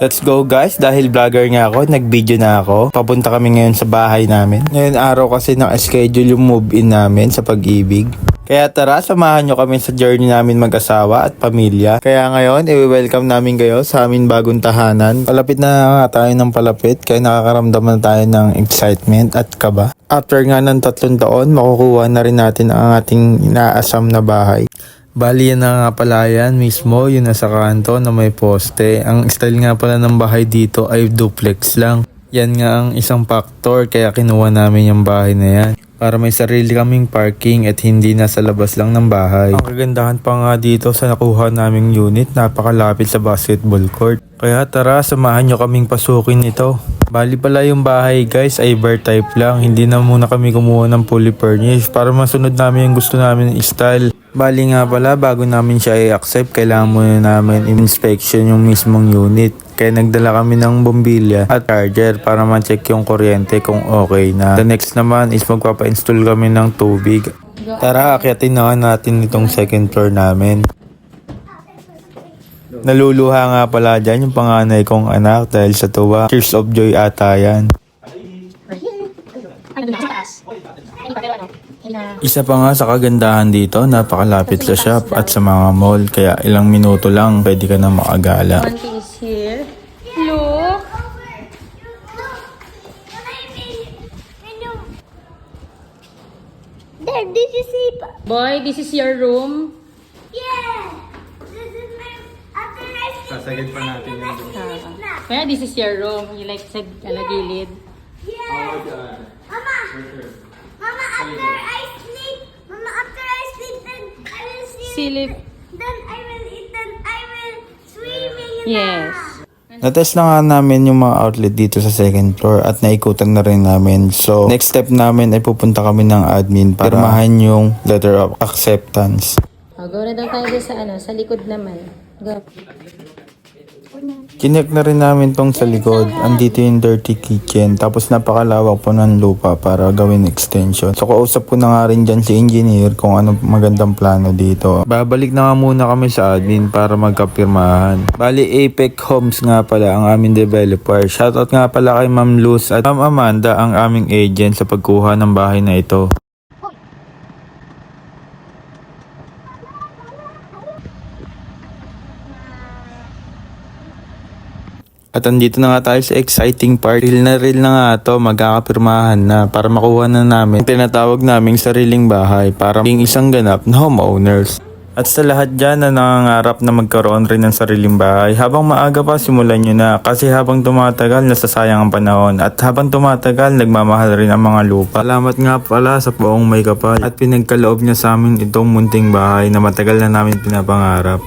Let's go guys, dahil vlogger nga ako, nag-video na ako. Papunta kami ngayon sa bahay namin. Ngayon araw kasi naka-schedule yung move-in namin sa pag-ibig. Kaya tara, samahan nyo kami sa journey namin mag-asawa at pamilya. Kaya ngayon, i-welcome namin kayo sa amin bagong tahanan. Palapit na nga tayo ng palapit, kaya nakakaramdam na tayo ng excitement at kaba. After nga ng tatlong taon, makukuha na rin natin ang ating inaasam na bahay. Bali yan na nga pala yan mismo, yun nasa kanto na may poste. Ang style nga pala ng bahay dito ay duplex lang. Yan nga ang isang factor kaya kinuha namin yung bahay na yan. Para may sarili kaming parking at hindi nasa labas lang ng bahay. Ang kagandahan pa nga dito sa nakuha naming unit, napakalapit sa basketball court. Kaya tara, samahan nyo kaming pasukin ito. Bali pala yung bahay guys ay bar type lang. Hindi na muna kami kumuha ng fully furnished para masunod namin yung gusto namin style. Bali nga pala bago namin siya i-accept kailangan muna namin inspection yung mismong unit. Kaya nagdala kami ng bombilya at charger para ma-check yung kuryente kung okay na. The next naman is magpapa-install kami ng tubig. Tara, akyatin na natin itong second floor namin. Naluluha nga pala dyan yung panganay kong anak dahil sa tuwa. Tears of joy ata yan. Ano doon sa taas? Hindi pa pero ano? Ina... Isa pa nga sa kagandahan dito, napakalapit sa shop at sa mga mall. Kaya ilang minuto lang pwede ka na makagala. One thing is here. Look! Dad, did you see? Boy, this is your room. Yeah. This is my. After I sleep. Sasagad pa natin yung Ah. Kaya this is your room. You like sa ano, gilid. Mama. Mama, after I sleep. Mama, after I sleep, then I will sleep. Silip. Then I will eat. Then I will swimming in Yes. Natest na nga namin yung mga outlet dito sa second floor at naikutan na rin namin. So, next step namin ay pupunta kami ng admin para mahan yung letter of acceptance. Oh, go na daw tayo sa ano, sa likod naman. Go. Chinek na rin namin tong sa likod. Andito yung dirty kitchen. Tapos napakalawak po ng lupa para gawin extension. So kausap ko na nga rin dyan si engineer kung anong magandang plano dito. Babalik na nga muna kami sa admin para magkapirmahan. Bali Apex Homes nga pala ang aming developer. Shoutout nga pala kay Ma'am Luz at Ma'am Amanda ang aming agent sa pagkuha ng bahay na ito. At andito na nga tayo sa exciting part. Real na real na nga to, magkakapirmahan na para makuha na namin ang tinatawag naming sariling bahay para maging isang ganap na homeowners. At sa lahat dyan na nangangarap na magkaroon rin ng sariling bahay, habang maaga pa simulan nyo na kasi habang tumatagal nasasayang ang panahon at habang tumatagal nagmamahal rin ang mga lupa. Salamat nga pala sa poong may kapal at pinagkaloob niya sa amin itong munting bahay na matagal na namin pinapangarap.